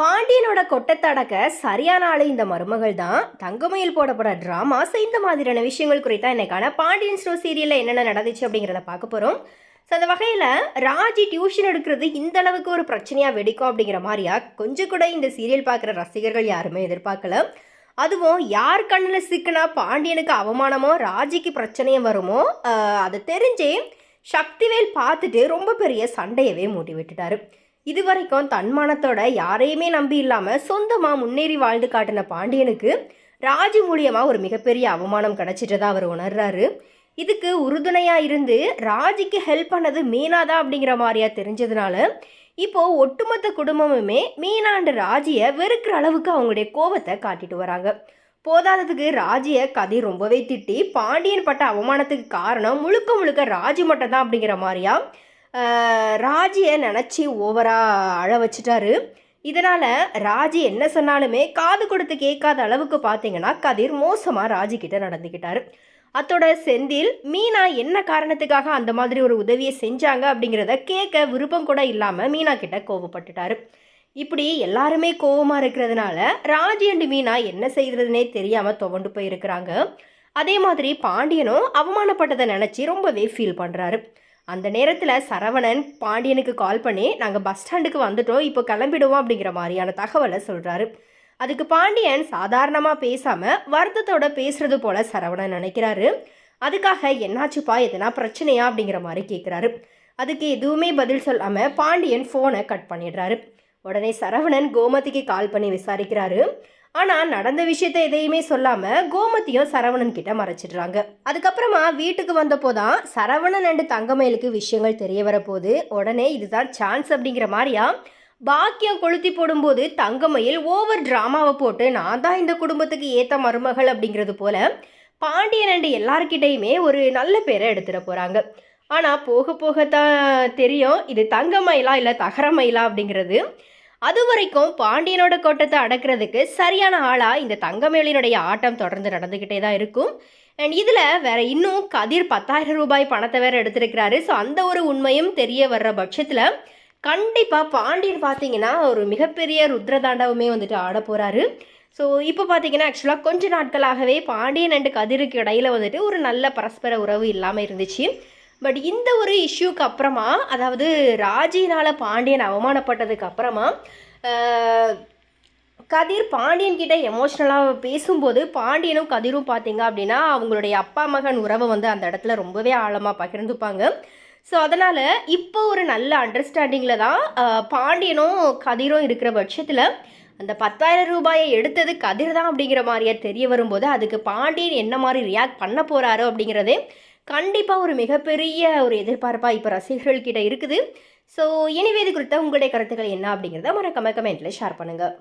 பாண்டியனோட கொட்டத்தை அடக்க சரியான ஆளு இந்த மருமகள் தான். தங்கமயில் போடப்பட ட்ராமாஸ் இந்த மாதிரியான விஷயங்கள் குறித்தா இன்னைக்கான பாண்டியன் ஸ்டோ சீரியலில் என்னென்ன நடந்துச்சு அப்படிங்கிறத பார்க்க போகிறோம் ஸோ அந்த வகையில் ராஜி டியூஷன் எடுக்கிறது இந்த அளவுக்கு ஒரு பிரச்சனையாக வெடிக்கும் அப்படிங்கிற மாதிரியா கொஞ்சம் கூட இந்த சீரியல் பார்க்குற ரசிகர்கள் யாருமே எதிர்பார்க்கல. அதுவும் யார் கண்ணில் சிக்கினா பாண்டியனுக்கு அவமானமோ ராஜிக்கு பிரச்சனையும் வருமோ அதை தெரிஞ்சே சக்திவேல் பார்த்துட்டு ரொம்ப பெரிய சண்டையவே மூட்டி விட்டுட்டாரு. இது வரைக்கும் தன்மானத்தோட யாரையுமே நம்பி இல்லாமல் சொந்தமாக முன்னேறி வாழ்ந்து காட்டின பாண்டியனுக்கு ராஜி மூலியமாக ஒரு மிகப்பெரிய அவமானம் கிடச்சிட்டதா அவர் உணர்றாரு. இதுக்கு உறுதுணையாக இருந்து ராஜிக்கு ஹெல்ப் பண்ணது மீனா தான் அப்படிங்கிற மாதிரியா தெரிஞ்சதுனால இப்போ ஒட்டுமொத்த குடும்பமுமே மீனா அண்ட் ராஜியை வெறுக்கிற அளவுக்கு அவங்களுடைய கோபத்தை காட்டிட்டு வராங்க. போதாததுக்கு ராஜியை கதை ரொம்பவே திட்டி பாண்டியன் பட்ட அவமானத்துக்கு காரணம் முழுக்க முழுக்க ராஜி மட்டும் தான் அப்படிங்கிற மாதிரியா ராஜியை நினச்சி ஓவராக அழ வச்சுட்டாரு. இதனால் ராஜி என்ன சொன்னாலுமே காது கொடுத்து கேட்காத அளவுக்கு பார்த்தீங்கன்னா கதிர் மோசமாக ராஜி கிட்ட நடந்துக்கிட்டாரு அத்தோட செந்தில் மீனா என்ன காரணத்துக்காக அந்த மாதிரி ஒரு உதவியை செஞ்சாங்க அப்படிங்கிறத கேட்க விருப்பம் கூட இல்லாமல் மீனா கிட்ட கோவப்பட்டுட்டாரு. இப்படி எல்லாருமே கோவமாக இருக்கிறதுனால ராஜி அண்டு மீனா என்ன செய்கிறதுனே தெரியாமல் துவண்டு போயிருக்கிறாங்க. அதே மாதிரி பாண்டியனும் அவமானப்பட்டதை நினச்சி ரொம்பவே ஃபீல் பண்ணுறாரு அந்த நேரத்தில் சரவணன் பாண்டியனுக்கு கால் பண்ணி நாங்கள் பஸ் ஸ்டாண்டுக்கு வந்துட்டோம் இப்போ கிளம்பிடுவோம் அப்படிங்கிற மாதிரியான தகவலை சொல்கிறாரு அதுக்கு பாண்டியன் சாதாரணமாக பேசாமல் வருத்தத்தோட பேசுறது போல சரவணன் நினைக்கிறாரு. அதுக்காக என்னாச்சுப்பா எதனா பிரச்சனையா? அப்படிங்கிற மாதிரி கேட்குறாரு அதுக்கு எதுவுமே பதில் சொல்லாமல் பாண்டியன் ஃபோனை கட் பண்ணிடுறாரு. உடனே சரவணன் கோமதிக்கு கால் பண்ணி விசாரிக்கிறாரு. ஆனால் நடந்த விஷயத்த எதையுமே சொல்லாமல் கோமதியும் சரவணன் கிட்ட மறைச்சிடுறாங்க. அதுக்கப்புறமா வீட்டுக்கு வந்தப்போ தான் சரவணன் அண்டு தங்கமயிலுக்கு விஷயங்கள் தெரிய வரப்போகுது. உடனே இதுதான் சான்ஸ் அப்படிங்கிற மாதிரியா பாக்கியம் கொளுத்தி போடும்போது தங்கமயில் ஓவர் ட்ராமாவை போட்டு நான் தான் இந்த குடும்பத்துக்கு ஏற்ற மருமகள் அப்படிங்கிறது போல பாண்டியன் அண்டு எல்லார்கிட்டையுமே ஒரு நல்ல பேரை எடுத்துட போகிறாங்க ஆனால் போக போகத்தான் தெரியும் இது தங்கமயிலா இல்லை தகரமயிலா அப்படிங்கிறது. அது வரைக்கும் பாண்டியனோட கோட்டத்தை அடக்கிறதுக்கு சரியான ஆளாக இந்த தங்கமேலினுடைய ஆட்டம் தொடர்ந்து நடந்துக்கிட்டே தான் இருக்கும். அண்ட் இதில் வேற இன்னும் கதிர் பத்தாயிரம் ரூபாய் பணத்தை வேற எடுத்திருக்கிறாரு. ஸோ அந்த ஒரு உண்மையும் தெரிய வர்ற பட்சத்தில் கண்டிப்பாக பாண்டியன் பார்த்தீங்கன்னா ஒரு மிகப்பெரிய ருத்ரதாண்டவமே வந்துட்டு ஆட போகிறாரு ஸோ இப்போ பார்த்தீங்கன்னா ஆக்சுவலாக கொஞ்ச நாட்களாகவே பாண்டியன் அண்டு கதிருக்கு இடையில வந்துட்டு ஒரு நல்ல பரஸ்பர உறவு இல்லாமல் இருந்துச்சு. பட் இந்த ஒரு இஷ்யூக்கு அப்புறமா அதாவது ராஜினால் பாண்டியன் அவமானப்பட்டதுக்கு அப்புறமா கதிர் பாண்டியன் கிட்ட எமோஷ்னலாக பேசும்போது பாண்டியனும் கதிரும் பார்த்தீங்க அப்படின்னா அவங்களுடைய அப்பா மகன் உறவை வந்து அந்த இடத்துல ரொம்பவே ஆழமாக பகிர்ந்துப்பாங்க. ஸோ அதனால் இப்போ ஒரு நல்ல அண்டர்ஸ்டாண்டிங்கில் தான் பாண்டியனும் கதிரும் இருக்கிற பட்சத்தில் அந்த பத்தாயிரம் ரூபாயை எடுத்தது கதிர் தான் அப்படிங்கிற மாதிரியே தெரிய வரும்போது அதுக்கு பாண்டியன் என்ன மாதிரி ரியாக்ட் பண்ண போகிறாரு அப்படிங்கிறதே கண்டிப்பாக ஒரு மிகப்பெரிய ஒரு எதிர்பார்ப்பாக இப்போ ரசிகர்கள்கிட்ட இருக்குது. ஸோ இனிவே இது குறித்த உங்களுடைய கருத்துக்கள் என்ன அப்படிங்கிறத மறக்காம கமெண்ட்டில் ஷேர் பண்ணுங்கள்